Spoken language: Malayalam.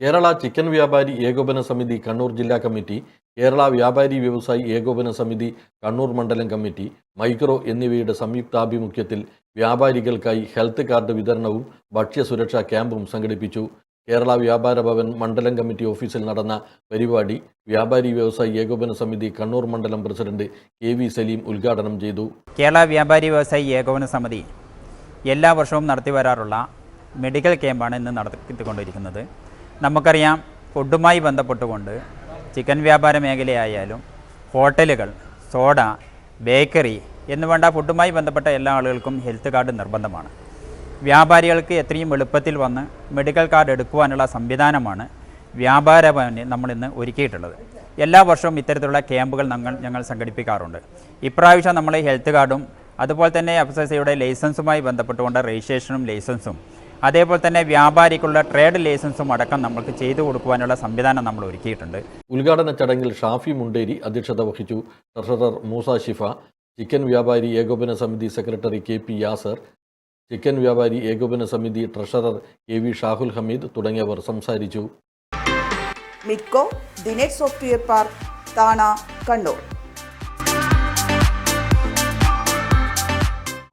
കേരള ചിക്കൻ വ്യാപാരി ഏകോപന സമിതി കണ്ണൂർ ജില്ലാ കമ്മിറ്റി കേരള വ്യാപാരി വ്യവസായി ഏകോപന സമിതി കണ്ണൂർ മണ്ഡലം കമ്മിറ്റി മൈക്രോ എന്നിവയുടെ സംയുക്താഭിമുഖ്യത്തിൽ വ്യാപാരികൾക്കായി ഹെൽത്ത് കാർഡ് വിതരണവും ഭക്ഷ്യസുരക്ഷാ ക്യാമ്പും സംഘടിപ്പിച്ചു. കേരള വ്യാപാര ഭവൻ മണ്ഡലം കമ്മിറ്റി ഓഫീസിൽ നടന്ന പരിപാടി വ്യാപാരി വ്യവസായി ഏകോപന സമിതി കണ്ണൂർ മണ്ഡലം പ്രസിഡന്റ് കെ വി സലീം ഉദ്ഘാടനം ചെയ്തു. കേരള വ്യാപാരി വ്യവസായി ഏകോപന സമിതി എല്ലാ വർഷവും നടത്തി വരാറുള്ള മെഡിക്കൽ ക്യാമ്പാണ് ഇന്ന് നടത്തിക്കൊണ്ടിരിക്കുന്നത്. നമുക്കറിയാം ഫുഡുമായി ബന്ധപ്പെട്ടുകൊണ്ട് ചിക്കൻ വ്യാപാര മേഖലയായാലും ഹോട്ടലുകൾ സോഡ ബേക്കറി എന്ന് വേണ്ട ഫുഡുമായി ബന്ധപ്പെട്ട എല്ലാ ആളുകൾക്കും ഹെൽത്ത് കാർഡ് നിർബന്ധമാണ്. വ്യാപാരികൾക്ക് എത്രയും എളുപ്പത്തിൽ വന്ന് മെഡിക്കൽ കാർഡ് എടുക്കുവാനുള്ള സംവിധാനമാണ് വ്യാപാര ഭവന് നമ്മളിന്ന് ഒരുക്കിയിട്ടുള്ളത്. എല്ലാ വർഷവും ഇത്തരത്തിലുള്ള ക്യാമ്പുകൾ ഞങ്ങൾ ഞങ്ങൾ സംഘടിപ്പിക്കാറുണ്ട്. ഇപ്രാവശ്യം നമ്മൾ ഹെൽത്ത് കാർഡും അതുപോലെ തന്നെ എഫ് എസ് സിയുടെ ലൈസൻസുമായി ബന്ധപ്പെട്ടുകൊണ്ട് രജിസ്ട്രേഷനും ലൈസൻസും അതേപോലെ തന്നെ വ്യാപാരിക്കുള്ള ട്രേഡ് ലൈസൻസും അടക്കം നമ്മൾക്ക് ചെയ്തു കൊടുക്കുവാനുള്ള സംവിധാനം നമ്മൾ ഒരുക്കിയിട്ടുണ്ട്. ഉദ്ഘാടന ചടങ്ങിൽ ഷാഫി മുണ്ടേരി അധ്യക്ഷത വഹിച്ചു. ട്രഷറർ മൂസ ഷിഫ ചിക്കൻ വ്യാപാരി ഏകോപന സമിതി secretary K P Yasar chicken വ്യാപാരി ഏകോപന സമിതി treasurer A V Shahul Hameed തുടങ്ങിയവർ സംസാരിച്ചു. മിക്കോ ദിനേഷ് സോഫ്റ്റ്വെയർ പാർക്ക് താണ കണ്ണൂർ.